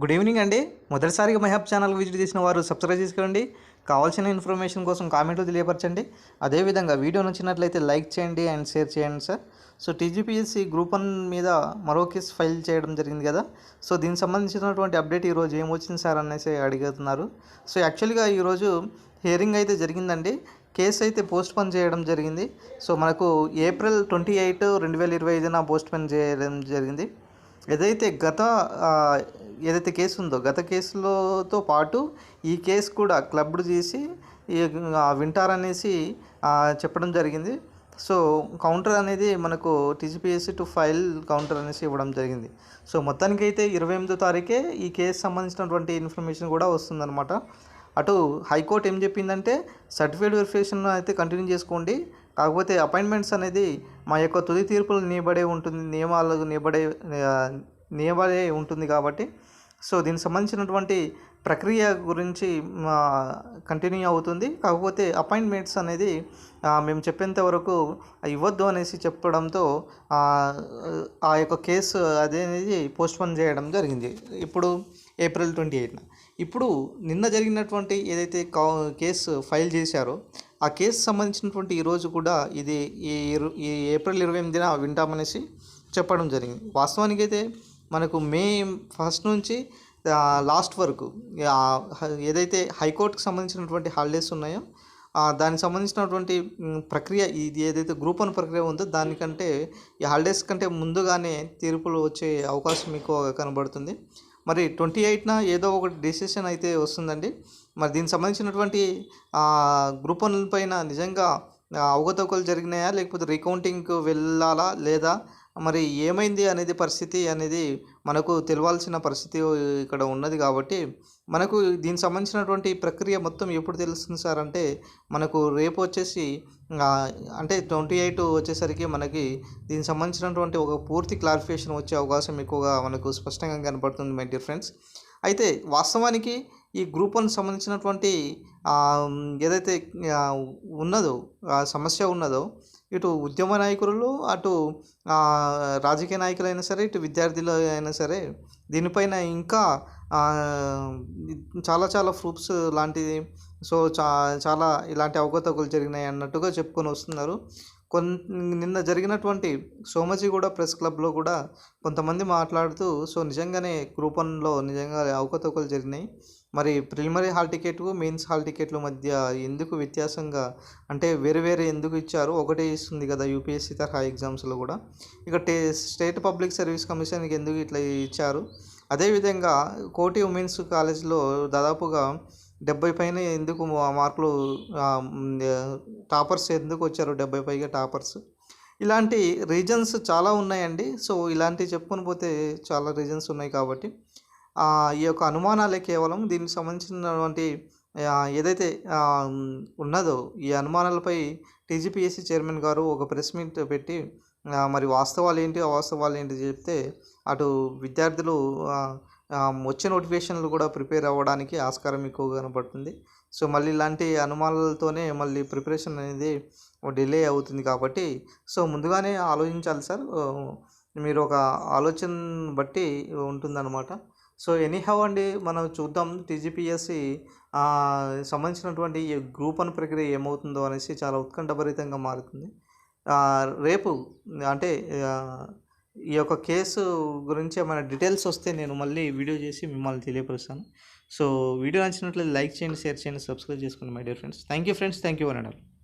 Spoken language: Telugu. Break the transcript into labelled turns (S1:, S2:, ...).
S1: గుడ్ ఈవినింగ్ అండి. మొదటిసారిగా మహాబ్ ఛానల్ విజిట్ చేసిన వారు సబ్స్క్రైబ్ చేసుకోండి. కావాల్సిన ఇన్ఫర్మేషన్ కోసం కామెంట్లు తెలియపరచండి. అదేవిధంగా వీడియో నచ్చినట్లయితే లైక్ చేయండి అండ్ షేర్ చేయండి sir. So TGPSC group one మీద మరో కేసు ఫైల్ చేయడం జరిగింది కదా. సో దీనికి సంబంధించినటువంటి అప్డేట్ ఈరోజు ఏమొచ్చింది సార్ అనేసి అడుగుతున్నారు సో యాక్చువల్గా ఈరోజు హియరింగ్ అయితే జరిగిందండి. కేసు అయితే పోస్ట్ పోన్ చేయడం జరిగింది. సో మనకు ఏప్రిల్ ట్వంటీ ఎయిట్ రెండు వేల ఇరవై ఐదున పోస్ట్ పోన్ చేయడం జరిగింది. ఏదైతే గత ఏదైతే కేసు ఉందో గత కేసులతో పాటు ఈ కేసు కూడా క్లబ్డ్ చేసి వింటారనేసి చెప్పడం జరిగింది. సో కౌంటర్ అనేది మనకు టీజీపీఎస్సీ టు ఫైల్ కౌంటర్ అనేసి ఇవ్వడం జరిగింది. సో మొత్తానికి అయితే ఇరవై ఎనిమిదో తారీఖే ఈ కేసు సంబంధించినటువంటి ఇన్ఫర్మేషన్ కూడా వస్తుందన్నమాట. అటు హైకోర్టు ఏం చెప్పిందంటే సర్టిఫికేట్ వెరిఫికేషన్ అయితే కంటిన్యూ చేసుకోండి. కాకపోతే అపాయింట్మెంట్స్ అనేది మా యొక్క తుది తీర్పులు నియబడే ఉంటుంది నియమాలకు నియబడే ఆ, ఉంటుంది కాబట్టి. సో దీనికి సంబంధించినటువంటి ప్రక్రియ గురించి కంటిన్యూ అవుతుంది. కాకపోతే అపాయింట్మెంట్స్ అనేది మేము చెప్పేంత వరకు ఇవ్వద్దు అనేసి చెప్పడంతో ఆ, యొక్క కేసు అదేది అనేది పోస్ట్పోన్ చేయడం జరిగింది. ఇప్పుడు ఏప్రిల్ ట్వంటీ ఎయిట్న ఇప్పుడు నిన్న జరిగినటువంటి ఏదైతే కా- కేసు ఫైల్ చేశారో ఆ కేసు సంబంధించినటువంటి ఈరోజు కూడా ఇది ఈ ఈ ఏప్రిల్ ఇరవై ఎనిమిదిన వింటామనేసి చెప్పడం జరిగింది. వాస్తవానికి అయితే మనకు మే ఫస్ట్ నుంచి లాస్ట్ వరకు ఏదైతే హైకోర్టుకు సంబంధించినటువంటి హాలిడేస్ ఉన్నాయో దానికి సంబంధించినటువంటి ప్రక్రియ ఇది ఏదైతే గ్రూప్ వన్ ప్రక్రియ ఉందో దానికంటే ఈ హాలిడేస్ కంటే ముందుగానే తీర్పులు వచ్చే అవకాశం ఎక్కువగా కనబడుతుంది. మరి ట్వంటీ ఎయిట్న ఏదో ఒక డెసిషన్ అయితే వస్తుందండి. మరి దీనికి సంబంధించినటువంటి గ్రూప్ వన్ పైన నిజంగా అవకతవకలు జరిగినాయా లేకపోతే రీకౌంటింగ్కి వెళ్ళాలా లేదా మరి ఏమైంది అనేది పరిస్థితి అనేది మనకు తెలవాల్సిన పరిస్థితి ఇక్కడ ఉన్నది కాబట్టి మనకు దీనికి సంబంధించినటువంటి ప్రక్రియ మొత్తం ఎప్పుడు తెలుస్తుంది సార్? అంటే మనకు రేపు వచ్చేసి అంటే ట్వంటీ ఎయిట్ వచ్చేసరికి మనకి దీనికి సంబంధించినటువంటి ఒక పూర్తి క్లారిఫికేషన్ వచ్చే అవకాశం ఎక్కువగా మనకు స్పష్టంగా కనపడుతుంది మై డియర్ ఫ్రెండ్స్. అయితే వాస్తవానికి ఈ గ్రూప్ వన్ సంబంధించినటువంటి ఏదైతే ఉన్నదో ఆ సమస్య ఉన్నదో ఇటు ఉద్యమ నాయకులు అటు రాజకీయ నాయకులైనా సరే ఇటు విద్యార్థులు అయినా సరే దీనిపైన ఇంకా చాలా చాలా ప్రూఫ్స్ లాంటిది. సో చా చాలా ఇలాంటి అవకతవకలు జరిగినాయి అన్నట్టుగా చెప్పుకొని వస్తున్నారు. కొన్ నిన్న జరిగినటువంటి సోమజిగూడ ప్రెస్ క్లబ్లో కూడా కొంతమంది మాట్లాడుతూ సో నిజంగానే గ్రూప్ వన్లో నిజంగా అవకతవకలు జరిగినాయి. మరి preliminary hall ticket mains hall టికెట్ల మధ్య ఎందుకు వ్యత్యాసంగా అంటే వేరే వేరే ఎందుకు ఇచ్చారు? ఒకటే ఇస్తుంది కదా యూపీఎస్సీ తరహా ఎగ్జామ్స్లో కూడా ఇక టే స్టేట్ పబ్లిక్ సర్వీస్ కమిషన్కి ఎందుకు ఇట్లా ఇచ్చారు? అదేవిధంగా కోటి ఉమెన్స్ కాలేజ్లో దాదాపుగా డెబ్బై పైన ఎందుకు మార్కులు టాపర్స్ ఎందుకు వచ్చారు డెబ్బై పైగా టాపర్స్? ఇలాంటి రీజన్స్ చాలా ఉన్నాయండి. సో ఇలాంటివి చెప్పుకొని పోతే చాలా రీజన్స్ ఉన్నాయి కాబట్టి. ఈ యొక్క అనుమానాలే కేవలం దీనికి సంబంధించినటువంటి ఏదైతే ఉన్నదో ఈ అనుమానాలపై టీజీపీఎస్సీ చైర్మన్ గారు ఒక ప్రెస్ మీట్ పెట్టి మరి వాస్తవాలు ఏంటి అవాస్తవాలు ఏంటి చెప్తే అటు విద్యార్థులు వచ్చే నోటిఫికేషన్లు కూడా ప్రిపేర్ అవ్వడానికి ఆస్కారం ఎక్కువగా కనబడుతుంది. సో మళ్ళీ ఇలాంటి అనుమానాలతోనే మళ్ళీ ప్రిపరేషన్ అనేది డిలే అవుతుంది కాబట్టి సో ముందుగానే ఆలోచించాలి సార్. మీరు ఒక ఆలోచన బట్టి ఉంటుందన్నమాట. సో ఎనీహౌ అండి మనం చూద్దాం టీజీపీఎస్సి సంబంధించినటువంటి గ్రూప్ వన్ ప్రక్రియ ఏమవుతుందో అనేసి చాలా ఉత్కంఠభరితంగా మారుతుంది. రేపు అంటే ఈ యొక్క కేసు గురించి ఏమైనా డీటెయిల్స్ వస్తే నేను మళ్ళీ వీడియో చేసి మిమ్మల్ని తెలియపరుస్తాను. సో వీడియో నచ్చినట్లయితే లైక్ చేయండి షేర్ చేయండి సబ్స్క్రైబ్ చేసుకోండి my dear friends thank you friends thank you అని